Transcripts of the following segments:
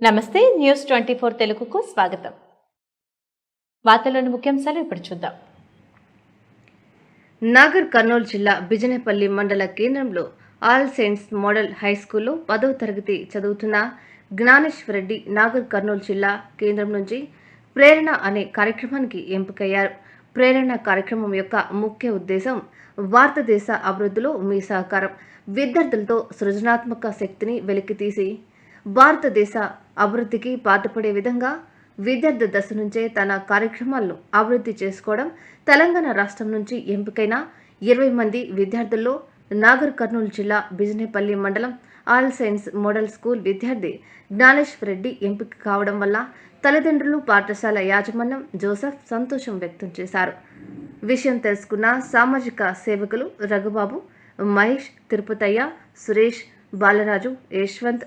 నమస్తే news twenty four తెలుగుకు స్వాగతం. వార్తలోని ముఖ్యాంశాలు ఇప్పుడు చూద్దాం. నాగర్ కర్నూలు జిల్లా బిజనేపల్లి మండల కేంద్రంలో ఆల్ సెయింట్స్ మోడల్ హై స్కూల్లో పదవ తరగతి చదువుతున్న జ్ఞానేశ్వర్ రెడ్డి నాగర్ కర్నూలు జిల్లా కేంద్రం నుంచి ప్రేరణ అనే కార్యక్రమానికి ఎంపికయ్యారు. ప్రేరణ కార్యక్రమం యొక్క ముఖ్య ఉద్దేశం భారతదేశ అభివృద్ధిలో మీ సహకారం. విద్యార్థులతో సృజనాత్మక శక్తిని వెలికితీసి భారతదేశ అభివృద్ధికి పాటుపడే విధంగా విద్యార్థి దశ నుంచే తన కార్యక్రమాలను అభివృద్ధి చేసుకోవడం తెలంగాణ రాష్ట్రం నుంచి ఎంపికైన ఇరవై మంది విద్యార్థుల్లో నాగర్ కర్నూలు జిల్లా బిజినేపల్లి మండలం ఆల్ సైన్స్ మోడల్ స్కూల్ విద్యార్థి జ్ఞానేశ్వర్ రెడ్డి ఎంపిక కావడం వల్ల తల్లిదండ్రులు పాఠశాల యాజమాన్యం జోసెఫ్ సంతోషం వ్యక్తం చేశారు. విషయం తెలుసుకున్న సామాజిక సేవకులు Raghubabu Mahesh Tirupathaiah Suresh Balaraju Yashwant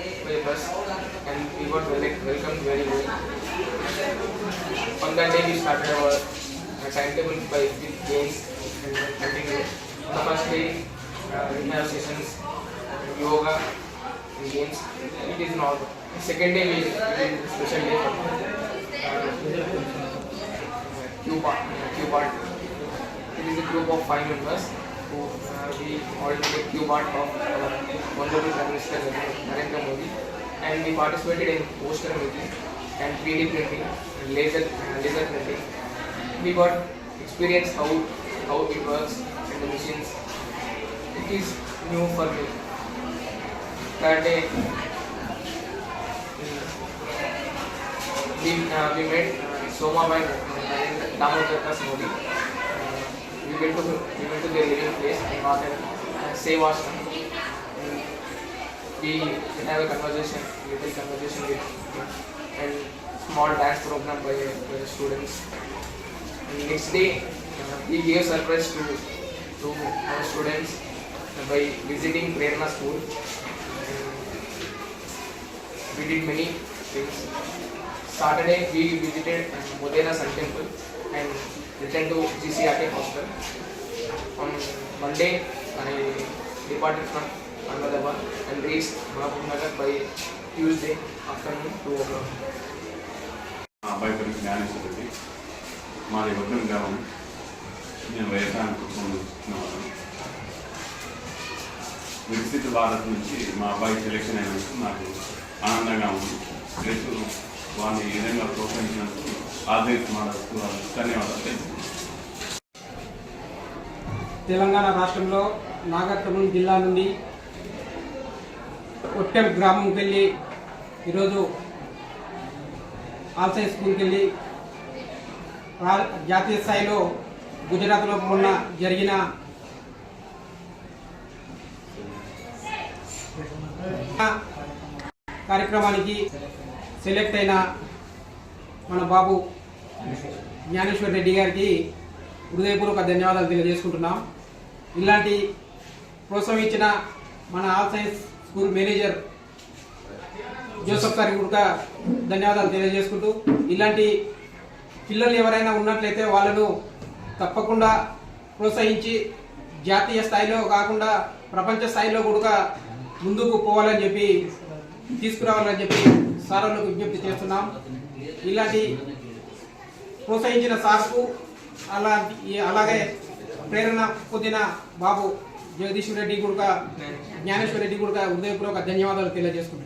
bus, and we got wel- welcomed very well. On that day, we started our uh, timetable by with games and continued. On the first day, uh, we have sessions, yoga, and games. It is normal. Second day, we did special day for uh. Q part. It is a group of five members who uh, we all take Q part of our Honorable Prime Minister Narendra Modi, and we participated in poster making and 3D printing, and laser uh, laser printing. We got experience how how it works and the machines. It is new for me. That day, we uh, we met uh, Soma by Das Modi. Uh, went to we went to their living place and got a uh, save ashram. And we have a conversation, little conversation with uh, and small dance program by, by the students. And next day, uh, we gave surprise to to our students by visiting Prerna School. And we did many things. Saturday, we visited uh, Modena Sun Temple and return to GCRT hospital on Monday and departed from Ahmedabad and reach Mahabubnagar by Tuesday afternoon two o'clock మా అబ్బాయి పేరు జ్ఞానేశ్వరి మాది వద్దని గ్రామం. నేను వ్యవసాయం కుటుంబం చూస్తున్నాను విస్తృత భారత్ నుంచి మా అబ్బాయి సెలెక్షన్ అయినందుకు నాకు ఆనందంగా ఉంది. రేపు వాడిని ఈ విధంగా ప్రోత్సహించినందుకు ఆదర్శ మాడకు ధన్యవాదాలు. తెలుపుతున్నాను తెలంగాణ రాష్ట్రంలో నాగర్కర్నూలు జిల్లా నుండి కొట్టెం గ్రామంకి వెళ్ళి ఈరోజు ఆల్సై స్కూల్కి వెళ్ళి జాతీయ స్థాయిలో గుజరాత్లో మొన్న జరిగిన కార్యక్రమానికి సెలెక్ట్ అయిన మన బాబు జ్ఞానేశ్వర్ రెడ్డి గారికి హృదయపూర్వక ధన్యవాదాలు తెలియజేసుకుంటున్నాం. ఇలాంటి ప్రోత్సహించిన మన all science school manager Joseph గారికి కూడా ధన్యవాదాలు తెలియజేసుకుంటూ ఇలాంటి పిల్లలు ఎవరైనా ఉన్నట్లయితే వాళ్ళను తప్పకుండా ప్రోత్సహించి జాతీయ స్థాయిలో కాకుండా ప్రపంచ స్థాయిలో కూడా ముందుకు పోవాలని చెప్పి తీసుకురావాలని చెప్పి సార్లకు విజ్ఞప్తి చేస్తున్నాం. ఇలాంటి ప్రోత్సహించిన సార్కు అలా అలాగే ప్రేరణ పొందిన బాబు జగదీశ్వర్ రెడ్డి కూడా జ్ఞానేశ్వర్ రెడ్డి కూడా హృదయపూర్వక ధన్యవాదాలు తెలియజేసుకుంటున్నాను